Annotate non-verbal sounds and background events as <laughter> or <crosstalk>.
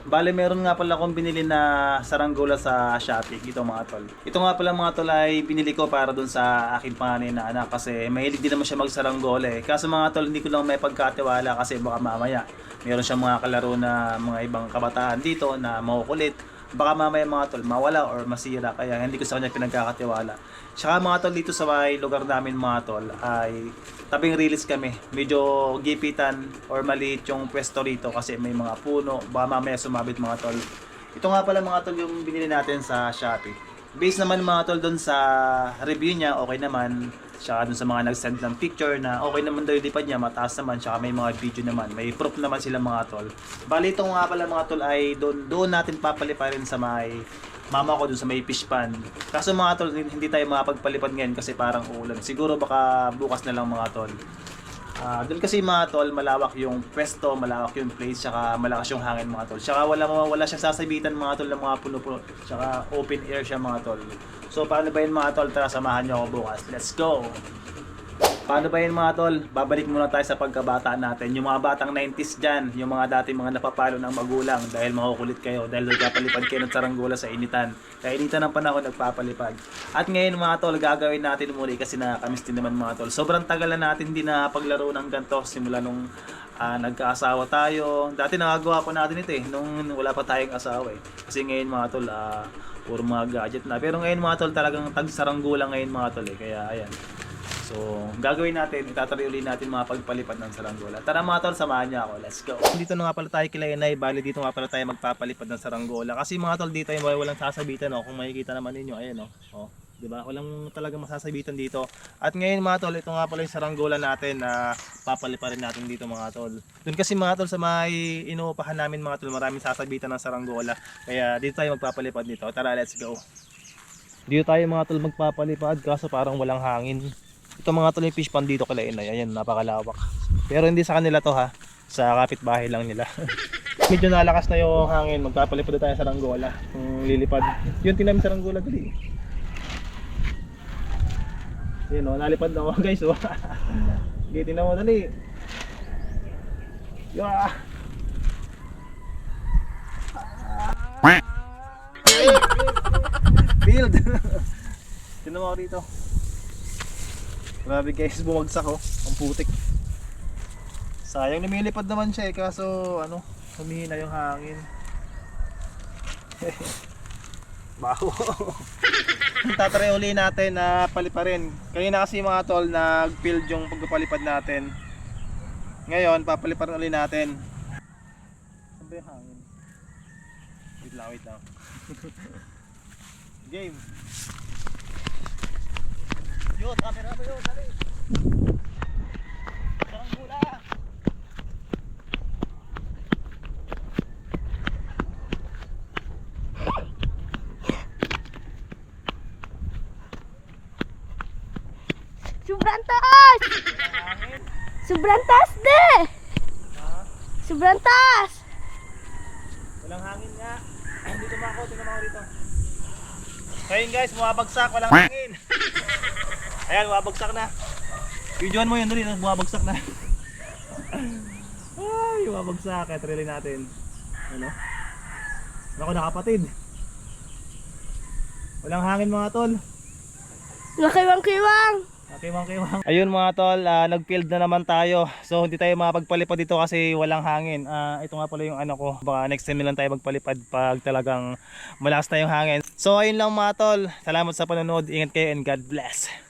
Bale, meron nga pala akong binili na saranggola sa Shopee. Ito mga tol. Ito nga pala mga tol ay binili ko para dun sa aking panganay na anak kasi mahilig din naman siya magsaranggola eh. Kaso mga tol, hindi ko lang may pagkatiwala kasi baka mamaya meron siyang mga kalaro na mga ibang kabataan dito na makukulit. Baka mamaya mga tol mawala or masira kaya hindi ko sa kanya pinagkakatiwala. Tsaka mga tol dito sa may lugar namin mga tol ay tabing release kami. Medyo gipitan or maliit yung pwesto rito kasi may mga puno. Baka mamaya sumabit mga tol. Ito nga pala mga tol yung binili natin sa Shopee. Based naman mga tol doon sa review niya, okay naman. Tsaka dun sa mga nag-send ng picture na okay naman daw yung lipad niya, mataas naman, tsaka may mga video naman. May proof naman sila mga tol. Bali ito nga pala mga tol ay doon, doon natin papaliparin sa may mama ko doon sa may fish pan. Kaso mga tol, hindi tayo makapagpalipad ngayon kasi parang ulan. Siguro baka bukas na lang mga tol. Ah, doon kasi mga tol, malawak yung pwesto, malawak yung place, tsaka malakas yung hangin mga tol. Tsaka wala wala siyang sasabitan mga tol ng mga puno-puno. Tsaka open air siya mga tol. So paano ba yun mga tol? Tara samahan niyo ako bukas. Let's go! Paano ba yun mga tol? Babalik muna tayo sa pagkabata natin. Yung mga batang 90s dyan, yung mga dati mga napapalo ng magulang dahil makukulit kayo, dahil nagpapalipad kayo ng saranggola sa initan. Kaya initan ng panahon nagpapalipad. At ngayon mga tol, gagawin natin muli kasi nakakamiss din naman mga tol. Sobrang tagal na natin din na paglaro ng ganito simula nung ah, nagkaasawa tayo. Dati nakagawa pa natin ito eh, nung wala pa tayong asawa eh. Kasi ngayon mga tol, ah, puro mga gadget na. Pero ngayon mga tol, talagang tag-saranggola ngayon mga tol eh. Kaya ayan. So, gagawin natin, itatry ulit natin mga pagpalipad ng saranggola. Tara mga tol, samahan niyo ako. Let's go. Dito na nga pala tayo kila Inay. Bali, dito nga pala tayo magpapalipad ng saranggola. Kasi mga tol, dito ay walang sasabitan. Oh. Kung makikita naman ninyo, ayan oh. oh. 'di ba? Walang talagang masasabitan dito. At ngayon mga tol, ito nga pala yung saranggola natin na papaliparin natin dito mga tol. Doon kasi mga tol sa may inuupahan namin mga tol, maraming sasabitan ng saranggola. Kaya dito tayo magpapalipad dito. Tara, let's go. Dito tayo mga tol magpapalipad kaso parang walang hangin. Ito mga tol yung fish pond dito kala inay. Ayan, napakalawak. Pero hindi sa kanila to ha. Sa kapitbahay lang nila. <laughs> Medyo nalakas na yung hangin. Magpapalipad na tayo sa Ranggola. Kung lilipad. Yun tinamin sa Ranggola dali. Yun o, nalipad na ako <laughs> guys. Oh. Sige, tinan mo dali. Yeah. Field. <laughs> Tinan mo ako dito. Grabe guys, bumagsak oh. Ang putik. Sayang lumilipad naman siya eh, kaso ano, humihina yung hangin. <laughs> Baho. <laughs> Tatry uli natin na paliparin. Kanina kasi mga tol, nag-build yung pagpapalipad natin. Ngayon, papaliparin uli natin. Ba yung hangin? Wait lang, wait lang. <laughs> Game. Yun, camera mo dali. Sarang gula. Sobrang de! Sobrang taas! Walang hangin nga. Dito mo ako, tingnan mo ako dito. So guys, bumabagsak, walang hangin. <laughs> Ayan, bumabagsak na. Videoan mo yun dali, bumabagsak na. Ay, bumabagsak. Kaya trilly natin. Ano? Ako na kapatid. Walang hangin mga tol. Nakiwang-kiwang! Kiwang-kiwang. Ayun mga tol, ah, nag-field na naman tayo. So hindi tayo makapagpalipad dito kasi walang hangin. Ah, ito nga pala yung ano ko. Baka next time lang tayo magpalipad pag talagang malakas na yung hangin. So ayun lang mga tol. Salamat sa panonood. Ingat kayo and God bless.